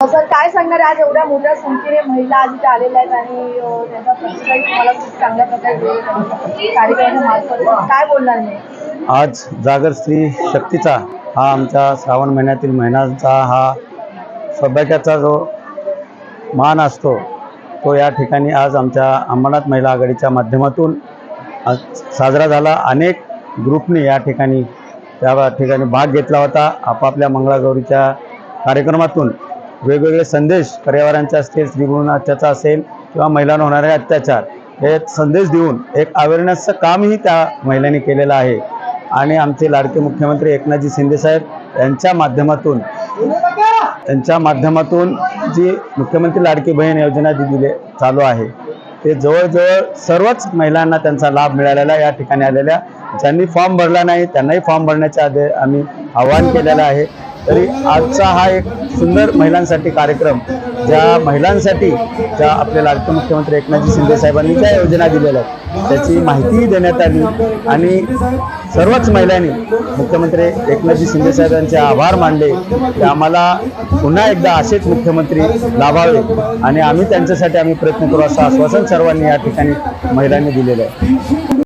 Sir काय सांगणार आज एवढ्या मोठ्या संख्येने महिला आज इथे आलेल्या आहेत आणि अ, त्यांचा प्रतिसाद तुम्हाला खूप चांगल्या प्रकारे दिलेला कार्यक्रमाच्या मार्फत काय बोलणार मी आज जागर स्त्री शक्तीचा हा आमच्या श्रावण महिन्यातील महिन्याचा हा सौभाग्याचा जो मान असतो तो या ठिकाणी आज आमच्या अंबरनाथ महिला आघाडीच्या माध्यमातून आज साजरा झाला. अनेक ग्रुपने या ठिकाणी त्या ठिकाणी भाग घेतला होता. आपापल्या मंगळागौरीच्या कार्यक्रमातून वेगवेगळे संदेश पर्यावरणाचे असतील स्त्रीभ्रूण अत्याचार असेल किंवा महिलांना होणारे अत्याचार हे संदेश देऊन एक अवेअरनेसचं कामही त्या महिलांनी केलेलं आहे. आणि आमचे लाडके मुख्यमंत्री एकनाथजी शिंदेसाहेब यांच्या माध्यमातून त्यांच्या माध्यमातून जी मुख्यमंत्री लाडकी बहीण योजना जी दिले चालू आहे ते जवळजवळ सर्वच महिलांना त्यांचा लाभ मिळालेला या ठिकाणी आलेल्या ज्यांनी फॉर्म भरला नाही त्यांनाही फॉर्म भरण्याच्या आदे आम्ही आवाहन केलेलं आहे. तरी आजचा हा एक सुंदर महिलांसाठी कार्यक्रम ज्या महिलांसाठी ज्या आपले लाडके मुख्यमंत्री एकनाथजी शिंदे साहेबांनी ज्या योजना दिलेल्या आहेत त्याची माहितीही देण्यात आली. आणि सर्वच महिलांनी मुख्यमंत्री एकनाथजी शिंदे साहेबांचे आभार मानले की आम्हाला पुन्हा एकदा असेच मुख्यमंत्री लाभावे. आणि आम्ही त्यांच्यासाठी आम्ही प्रयत्न करू असं आश्वासन सर्वांनी या ठिकाणी महिलांनी दिलेलं आहे.